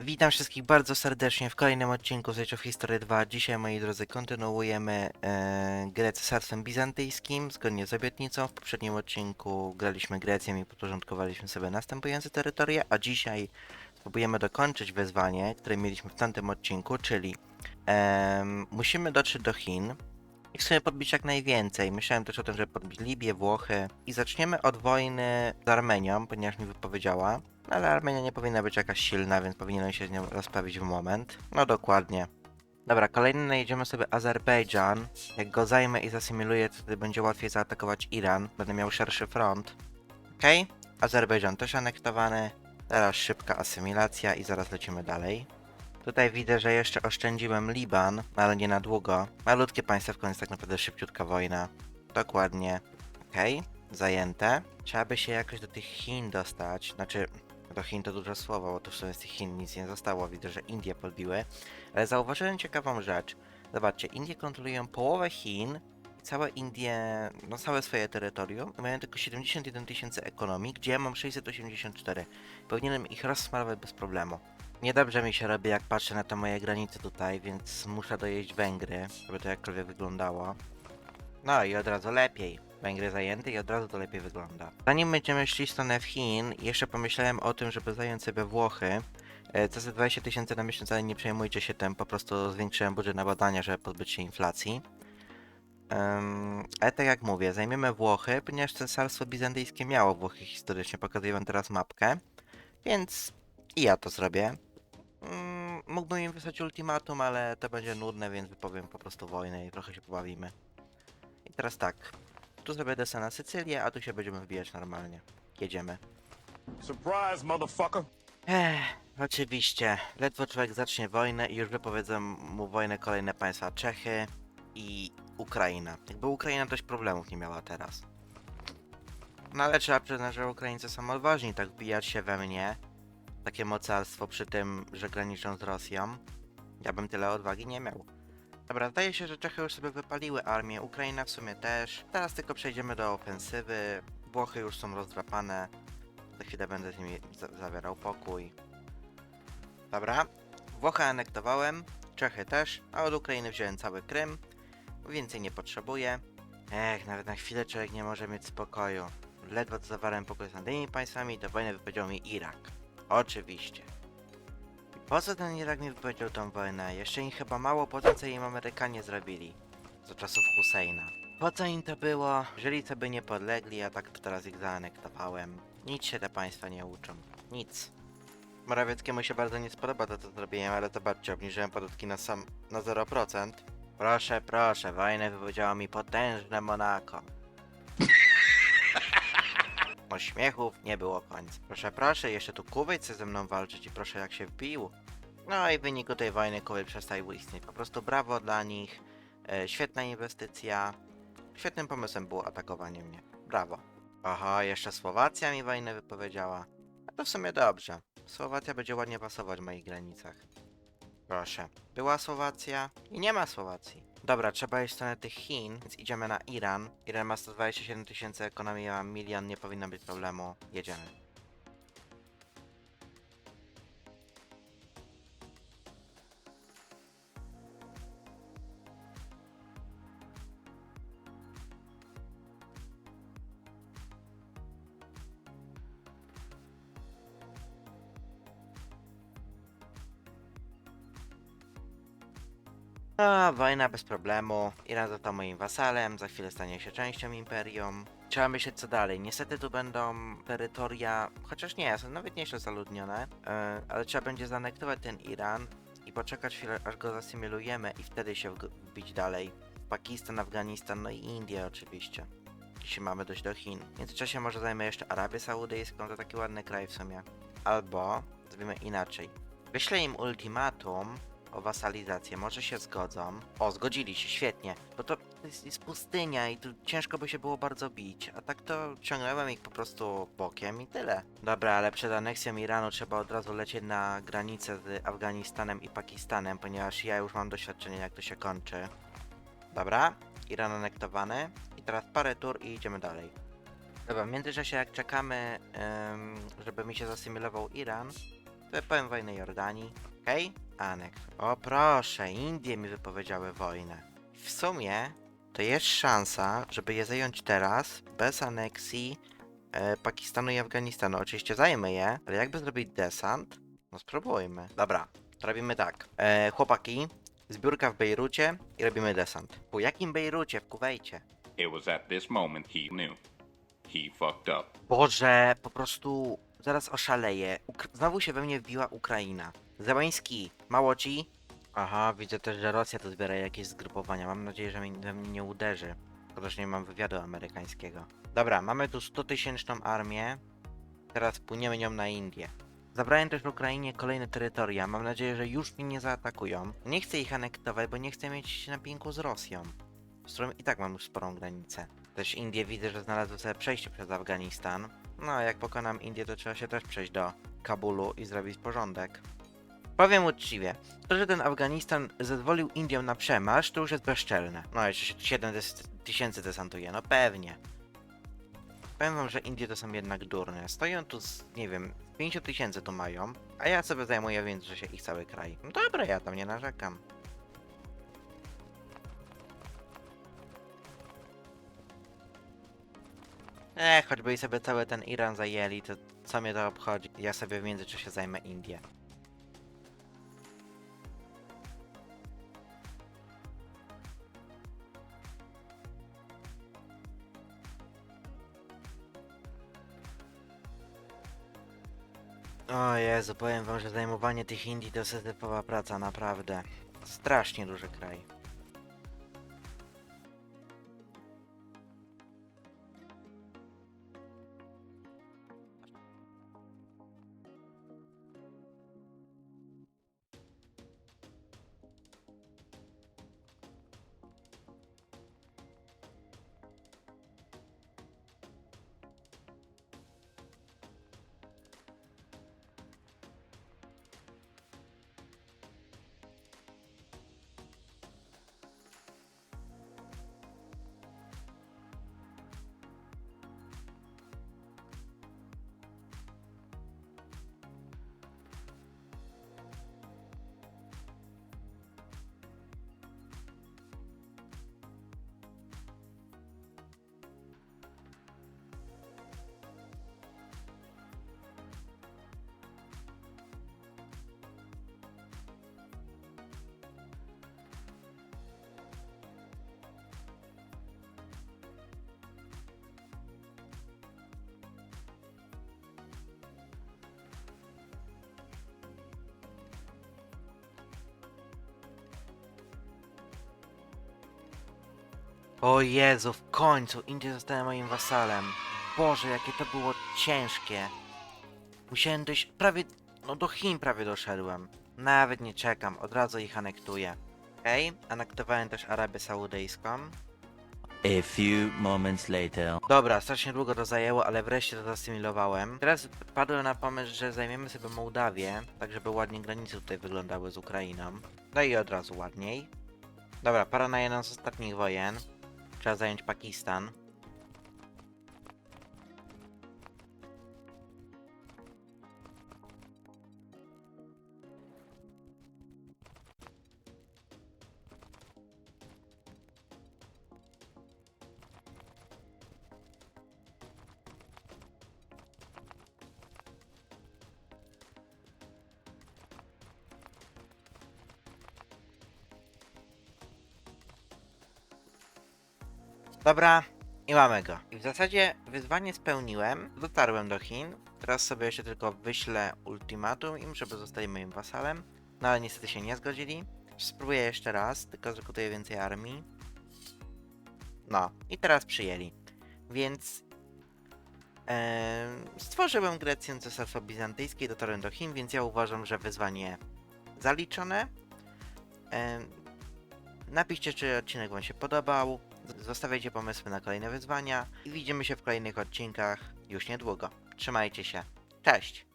Witam wszystkich bardzo serdecznie w kolejnym odcinku z Age of History 2. Dzisiaj, moi drodzy, kontynuujemy e, grę cesarstwem bizantyjskim, zgodnie z obietnicą. W poprzednim odcinku graliśmy Grecją i podporządkowaliśmy sobie następujące terytoria, a dzisiaj spróbujemy dokończyć wyzwanie, które mieliśmy w tamtym odcinku, czyli em, musimy dotrzeć do Chin i w sumie podbić jak najwięcej. Myślałem też o tym, żeby podbić Libię, Włochy i zaczniemy od wojny z Armenią, ponieważ mi wypowiedziała. Ale Armenia nie powinna być jakaś silna, więc powinienem się z nią rozprawić w moment. No dokładnie. Dobra, kolejny najedziemy sobie Azerbejdżan. Jak go zajmę i zasymiluję, to wtedy będzie łatwiej zaatakować Iran. Będę miał szerszy front. Okej, Azerbejdżan też anektowany. Teraz szybka asymilacja i zaraz lecimy dalej. Tutaj widzę, że jeszcze oszczędziłem Liban, ale nie na długo. Malutkie państewko, więc tak naprawdę szybciutka wojna. Dokładnie. Okej, zajęte. Trzeba by się jakoś do tych Chin dostać. Znaczy, do Chin to duże słowo, bo tu w sumie z tych Chin nic nie zostało. Widzę, że Indie podbiły. Ale zauważyłem ciekawą rzecz. Zobaczcie, Indie kontrolują połowę Chin, całe Indie, no całe swoje terytorium, mają tylko 71 tysięcy ekonomii, gdzie ja mam 684. Powinienem ich rozsmarować bez problemu. Niedobrze mi się robi, jak patrzę na te moje granice tutaj, więc muszę dojeść Węgry, żeby to jakkolwiek wyglądało. No i od razu lepiej. Węgry zajęte i od razu to lepiej wygląda. Zanim będziemy szli w stronę w Chin, jeszcze pomyślałem o tym, żeby zająć sobie Włochy. E, Co za 20 tysięcy na miesiąc, ale nie przejmujcie się tym, po prostu zwiększyłem budżet na badania, żeby pozbyć się inflacji. Um, ale tak jak mówię, zajmiemy Włochy, ponieważ cesarstwo bizantyjskie miało Włochy historycznie, pokazuję wam teraz mapkę, więc i ja to zrobię. Mm, mógłbym im wysłać ultimatum, ale to będzie nudne, więc wypowiem po prostu wojnę i trochę się pobawimy. I teraz tak, tu zrobię desę na Sycylię, a tu się będziemy wbijać normalnie. Jedziemy. Surprise, motherfucker. Ech, oczywiście. Ledwo człowiek zacznie wojnę i już wypowiedzą mu wojnę kolejne państwa Czechy i Ukraina. Jakby Ukraina dość problemów nie miała teraz. No ale trzeba przyznać, że Ukraińcy są odważni, tak wbijać się we mnie. Takie mocarstwo przy tym, że graniczą z Rosją. Ja bym tyle odwagi nie miał. Dobra, zdaje się, że Czechy już sobie wypaliły armię, Ukraina w sumie też. Teraz tylko przejdziemy do ofensywy. Włochy już są rozdrapane. Za chwilę będę z nimi za zawierał pokój. Dobra. Włochy anektowałem, Czechy też, a od Ukrainy wziąłem cały Krym. Więcej nie potrzebuję. Ech, nawet na chwilę człowiek nie może mieć spokoju. Ledwo co zawarłem pokój z innymi państwami, to wojnę wypowiedział mi Irak. Oczywiście. Po co ten Irak mi wypowiedział tą wojnę? Jeszcze im chyba mało po tym, co im Amerykanie zrobili. Za czasów Husseina. Po co im to było? Jeżeli sobie nie podlegli, a tak to teraz ich zaanektowałem. Nic się te państwa nie uczą. Nic. Morawieckiemu się bardzo nie spodoba to, co zrobiłem, ale zobaczcie, obniżyłem podatki na sam... na 0%. Proszę, proszę, wojnę wypowiedziało mi potężne Monako. No śmiechów nie było końca. Proszę, proszę, jeszcze tu Kuwait chce ze mną walczyć i proszę jak się wbił. No i w wyniku tej wojny Kuwait przestał istnieć. Po prostu brawo dla nich. E, świetna inwestycja. Świetnym pomysłem było atakowanie mnie. Brawo. Aha, jeszcze Słowacja mi wojnę wypowiedziała. A to w sumie dobrze. Słowacja będzie ładnie pasować w moich granicach. Proszę. Była Słowacja i nie ma Słowacji. Dobra, trzeba iść w stronę tych Chin, więc idziemy na Iran. Iran ma 127 tysięcy ekonomii, ja mam milion, nie powinno być problemu. Jedziemy. A, wojna bez problemu. Iran został moim wasalem, za chwilę stanie się częścią imperium. Trzeba myśleć co dalej. Niestety tu będą terytoria, chociaż nie, są nawet nieźle zaludnione, e, ale trzeba będzie zaanektować ten Iran i poczekać chwilę, aż go zasymilujemy i wtedy się wbić dalej. Pakistan, Afganistan, no i Indię oczywiście. Jeśli mamy dojść do Chin. W międzyczasie może zajmę jeszcze Arabię Saudyjską, to taki ładny kraj w sumie. Albo, zrobimy inaczej. Wyślę im ultimatum, o wasalizację, może się zgodzą. O, zgodzili się, świetnie. Bo to jest, jest pustynia i tu ciężko by się było bardzo bić. A tak to ciągnąłem ich po prostu bokiem i tyle. Dobra, ale przed aneksją Iranu trzeba od razu lecieć na granicę z Afganistanem i Pakistanem, ponieważ ja już mam doświadczenie jak to się kończy. Dobra, Iran anektowany. I teraz parę tur i idziemy dalej. Dobra, w międzyczasie jak czekamy, żeby mi się zasymilował Iran, Wypowiem wojnę Jordanii. Okej? Aneks. O proszę, Indie mi wypowiedziały wojnę. W sumie to jest szansa, żeby je zająć teraz, bez aneksji e, Pakistanu i Afganistanu. Oczywiście zajmę je, ale jakby zrobić desant? No spróbujmy. Dobra, to robimy tak. E, chłopaki, zbiórka w Bejrucie i robimy desant. Po jakim Bejrucie? W Kuwejcie. It was at this moment he knew. He fucked up. Boże, po prostu zaraz oszaleję. Uk- znowu się we mnie wbiła Ukraina. Zełański, mało ci? Aha, widzę też, że Rosja tu zbiera jakieś zgrupowania. Mam nadzieję, że we mnie nie uderzy. Chociaż nie mam wywiadu amerykańskiego. Dobra, mamy tu 100 tysięczną armię. Teraz płyniemy nią na Indię. Zabrałem też Ukrainie kolejne terytoria. Mam nadzieję, że już mnie nie zaatakują. Nie chcę ich anektować, bo nie chcę mieć na pięku z Rosją. Z którą i tak mam już sporą granicę. Też Indie widzę, że znalazły sobie przejście przez Afganistan. No, jak pokonam Indię, to trzeba się też przejść do Kabulu i zrobić porządek. Powiem uczciwie, to, że ten Afganistan zezwolił Indiom na przemarsz, to już jest bezczelne. No, jeszcze się 7 des- tysięcy desantuje, no pewnie. Powiem wam, że Indie to są jednak durne. Stoją tu z, nie wiem, 50 tysięcy tu mają, a ja sobie zajmuję więc, że się ich cały kraj. No dobra, ja tam nie narzekam. E, choćby i sobie cały ten Iran zajęli, to co mnie to obchodzi? Ja sobie w międzyczasie zajmę Indię. O Jezu, powiem wam, że zajmowanie tych Indii to jest typowa praca, naprawdę. Strasznie duży kraj. O Jezu, w końcu Indie zostały moim wasalem. Boże, jakie to było ciężkie. Musiałem dojść prawie, no do Chin prawie doszedłem. Nawet nie czekam, od razu ich anektuję. Okej, anektowałem też Arabię Saudyjską. A few moments later. Dobra, strasznie długo to zajęło, ale wreszcie to zasymilowałem. Teraz padłem na pomysł, że zajmiemy sobie Mołdawię, tak żeby ładnie granice tutaj wyglądały z Ukrainą. No i od razu ładniej. Dobra, para na jedną z ostatnich wojen. Trzeba zająć Pakistan. Dobra, i mamy go. I w zasadzie wyzwanie spełniłem, dotarłem do Chin. Teraz sobie jeszcze tylko wyślę ultimatum im, żeby zostali moim wasalem. No ale niestety się nie zgodzili. Spróbuję jeszcze raz, tylko zrekrutuję więcej armii. No, i teraz przyjęli. Więc em, stworzyłem Grecję Cesarstwo Bizantyjskie, dotarłem do Chin, więc ja uważam, że wyzwanie zaliczone. Napiszcie, czy odcinek Wam się podobał. Zostawiajcie pomysły na kolejne wyzwania i widzimy się w kolejnych odcinkach już niedługo. Trzymajcie się. Cześć!